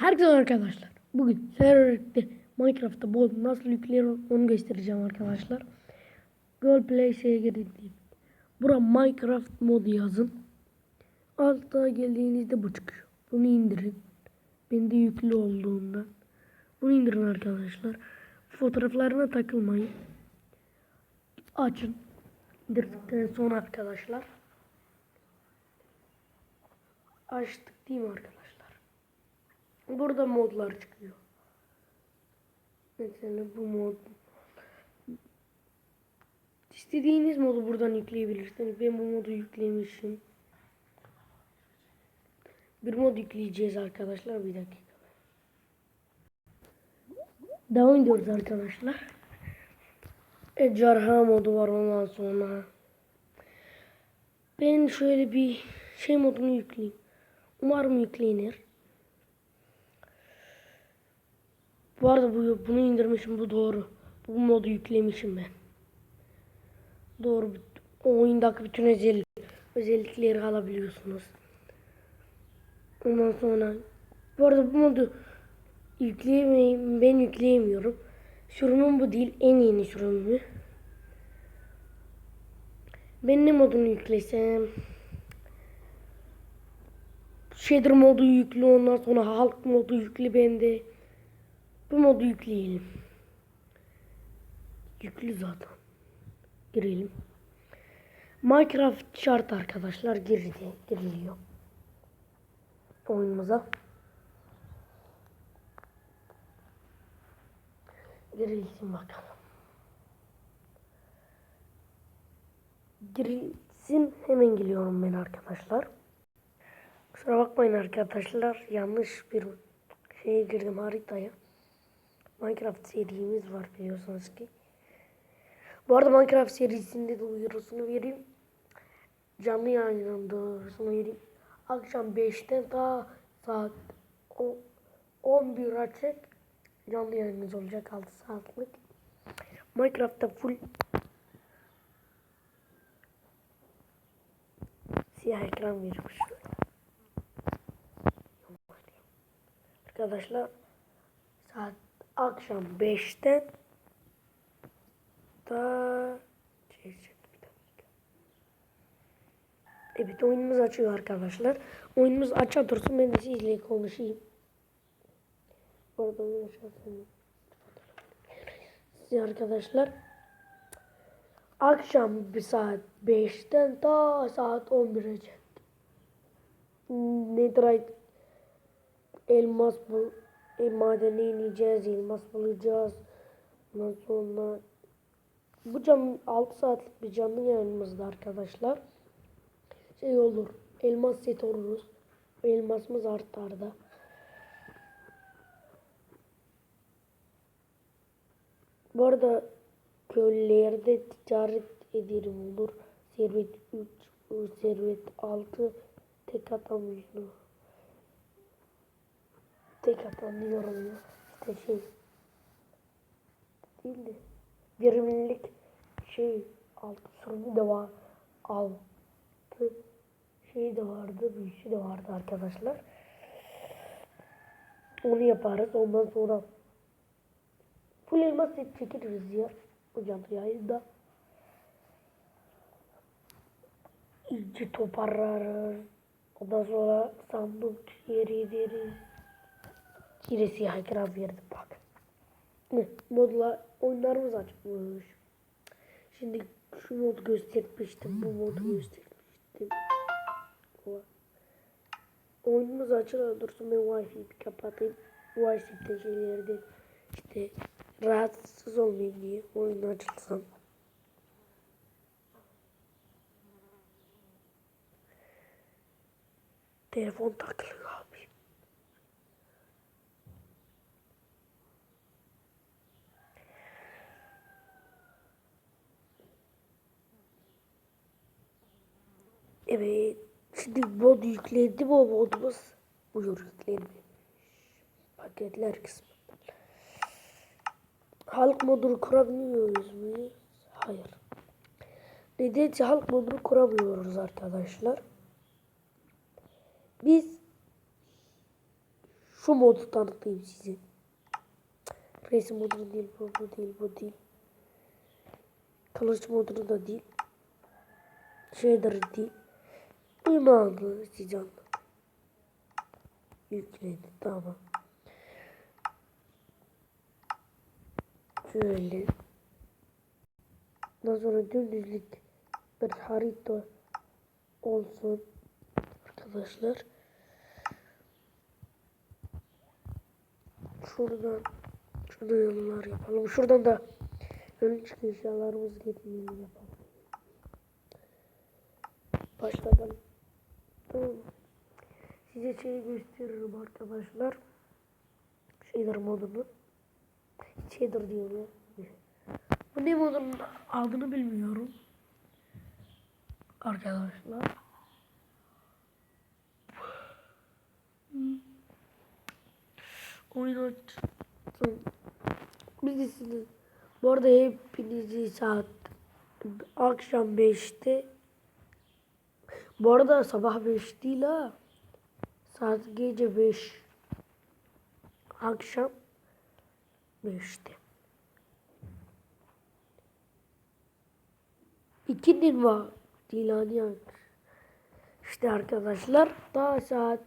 Herkese arkadaşlar. Bugün serverlikte Minecraft'ta bol nasıl yüklenir onu göstereceğim arkadaşlar. Google Play Store'a girin. Bura Minecraft modu yazın. Altta geldiğinizde bu çıkıyor. Bunu indirin. Bende yüklü olduğundan. Bunu indirin arkadaşlar. Fotoğraflarına takılmayın. Açın. İndirdikten sonra arkadaşlar. Açtık değil mi arkadaşlar? Burada modlar çıkıyor. Mesela bu mod. İstediğiniz modu buradan yükleyebilirsiniz. Ben bu modu yüklemişim. Bir mod yükleyeceğiz arkadaşlar. Bir dakika. Devam ediyoruz arkadaşlar. Ejderha modu var ondan sonra. Ben şöyle bir şey modunu yükleyeyim. Umarım yüklenir. Bu arada bu, bunu indirmişim bu doğru. Bu modu yüklemişim ben. Doğru. O oyundaki bütün özel, özellikleri alabiliyorsunuz. Ondan sonra bu arada bu modu yükleyemeyin. Ben yükleyemiyorum. Sürümüm bu değil. En yeni sürümü. Ben ne modunu yüklesem? Shader modu yüklü ondan sonra halk modu yüklü bende. Bu modu yükleyelim. Yüklü zaten. Girelim. Minecraft şart arkadaşlar girdi. Giriliyor. Oyunumuza. Girilsin bakalım. Girilsin hemen geliyorum ben arkadaşlar. Kusura bakmayın arkadaşlar. Yanlış bir şeye girdim haritaya. Minecraft serimiz var biliyorsunuz ki. Bu arada Minecraft serisinde de duyurusunu vereyim. Canlı yayının duyurusunu vereyim. Akşam 5'ten daha saat o- 11 açık canlı yayınımız olacak 6 saatlik. Minecraft'ta full siyah ekran şöyle. Arkadaşlar saat akşam 5'te da şey, şey, bir dakika. Evet oyunumuz açıyor arkadaşlar. Oyunumuz açar dursun ben de sizle konuşayım. Açarsanız size arkadaşlar akşam bir saat 5'ten ta saat 11'e çek. Netherite elmas bu e, madene ineceğiz, elmas bulacağız. Ondan sonra bu cam 6 saatlik bir canlı yayınımızda arkadaşlar. Şey olur. Elmas set oluruz. Elmasımız artar da. Bu arada köylerde ticaret ederim olur. Servet 3, servet 6 tek atamıyor. Tek atamıyorum ya. İşte şey değil de verimlilik şey altı sürümü de var. Altı şey de vardı, büyüsü de vardı arkadaşlar. Onu yaparız. Ondan sonra full elmas set çekeriz ya. Bu canlı yayında. İyice toparlarız. Ondan sonra sandık yeri ederiz. Yine siyah ekran verdim bak. Modla oyunlarımız açmış. Şimdi şu modu göstermiştim. Bu modu göstermiştim. Oyunumuz açılı dursun ben Wi-Fi'yi bir kapatayım. Wi-Fi'de şeylerde işte rahatsız olmayayım diye oyun açılsın. Telefon takılıyor Evet. Şimdi mod yükledi bu modumuz. Buyur yüklenmemiş. Paketler kısmı. Halk modunu kurabiliyoruz muyuz? Hayır. Nedense halk modunu kuramıyoruz arkadaşlar. Biz Şu modu tanıtayım size. Resim modunu değil, bu, bu değil, bu değil. Kılıç modunu da değil. Shader değil. Bunu anladım. Yükledi tamam. Şöyle. Ondan sonra dümdüzlük bir harita olsun arkadaşlar. Şuradan şurada yollar yapalım. Şuradan da ön çıkış yapalım. Başladım. Size şeyi gösteririm arkadaşlar. Shader modunu. Shader diyorum ya. Bu ne modunun adını bilmiyorum. Arkadaşlar. Oyun açtım. Birisini. Bu arada hepinizi saat akşam 5'te bu arada sabah 5 değil ha. Saat gece 5. Akşam 5'te. İkinin var. Dilani İşte arkadaşlar daha saat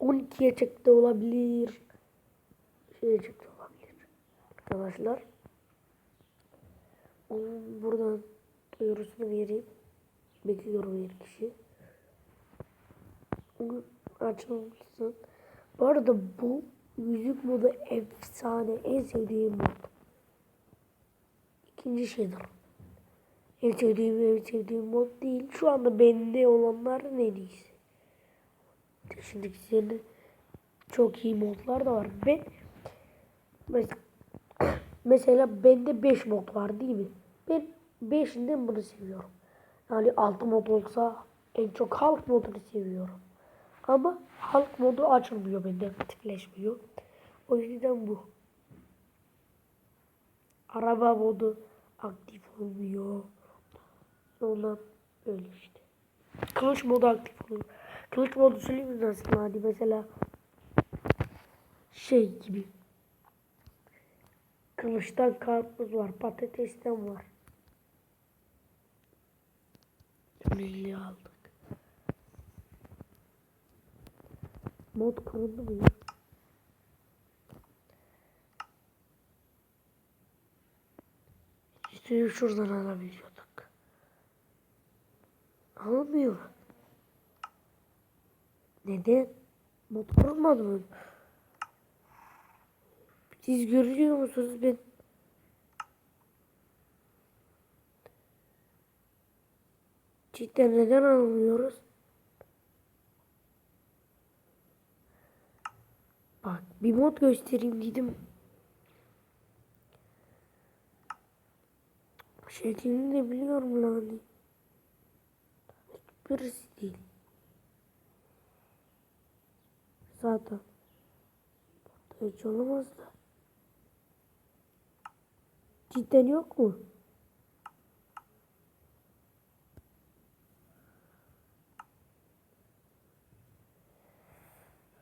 12'ye çıktı olabilir. Şeye çıktı olabilir. Arkadaşlar. Onun buradan duyurusunu vereyim. Bekliyorum bir kişi. Onu açılsın. Bu arada bu yüzük modu efsane. En sevdiğim mod. İkinci şeydir. En sevdiğim, en sevdiğim mod değil. Şu anda bende olanlar en iyisi. Şimdi senin çok iyi modlar da var. Ben mesela, mesela bende 5 mod var değil mi? Ben 5'inden bunu seviyorum. Yani 6 mod olsa en çok halk modunu seviyorum. Ama halk modu açılmıyor bende aktifleşmiyor. O yüzden bu. Araba modu aktif olmuyor. Ondan böyle işte. Kılıç modu aktif oluyor. Kılıç modu söyleyeyim mi nasıl hadi mesela şey gibi. Kılıçtan karpuz var, patatesten var. Milli aldık. Mod kuruldu mu ya? İşte şuradan alabiliyorduk. Almıyor. Neden? Mod kurulmadı mı? Siz görüyor musunuz ben? Cidden neden almıyoruz? Bak bir mod göstereyim dedim. Şeklini de biliyorum lan. Hiçbirisi değil. Zaten. Hiç olamaz da. Cidden yok mu?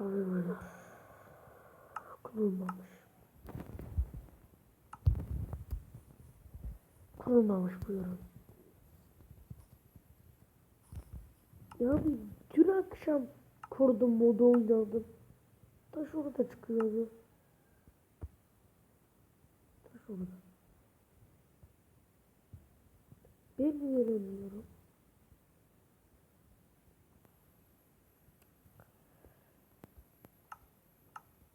Aman Kurulmamış. Kurulmamış bu yorum. Ya bir dün akşam kurdum modu oynadım. Taş orada çıkıyordu. Taş orada. Ben mi göremiyorum?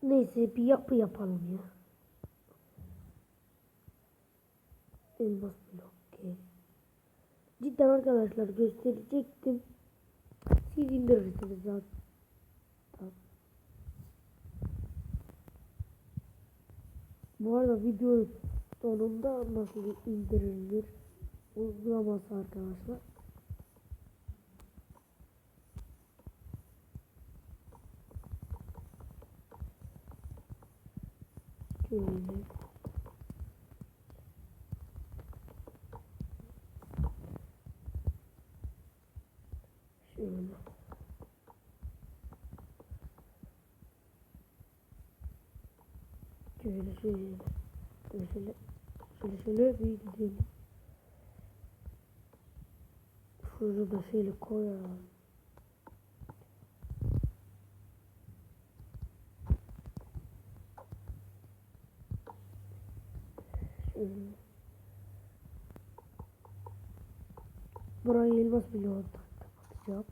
Neyse bir yapı yapalım ya. Elmas blok. Cidden arkadaşlar gösterecektim. Siz indirirsiniz zaten. Bu arada video sonunda nasıl indirilir uygulaması arkadaşlar. böyle. Şöyle. Şöyle şöyle. Şöyle şöyle şöyle büyütelim. Şurada şöyle koyalım. Burayı elmas bloğu kapatacağım.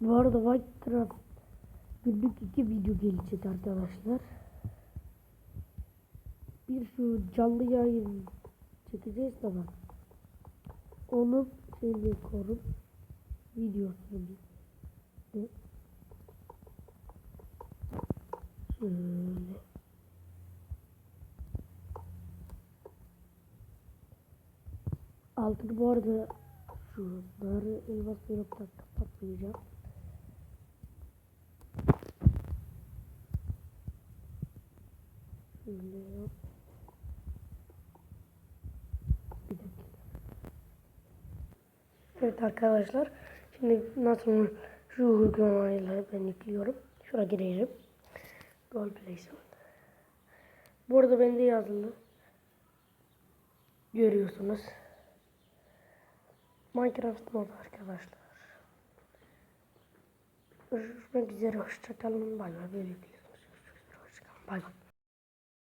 Bu arada Trap günlük iki video gelecek arkadaşlar. Bir şu canlı yayın çekeceğiz tamam. Onun şeyini korup videosunu bir şöyle altını bu arada şunları elmas bloktan kapatmayacağım. Şöyle yap. Bir dakika. Evet arkadaşlar. Şimdi nasıl şu uygulamayla ben yüklüyorum. Şuraya gireceğim. Goal Playson. Bu arada bende yazılı. Görüyorsunuz. Minecraft mod arkadaşlar. Görüşmek üzere. Hoşçakalın. Bay bay. Böyle. Hoşçakalın. Bay bay.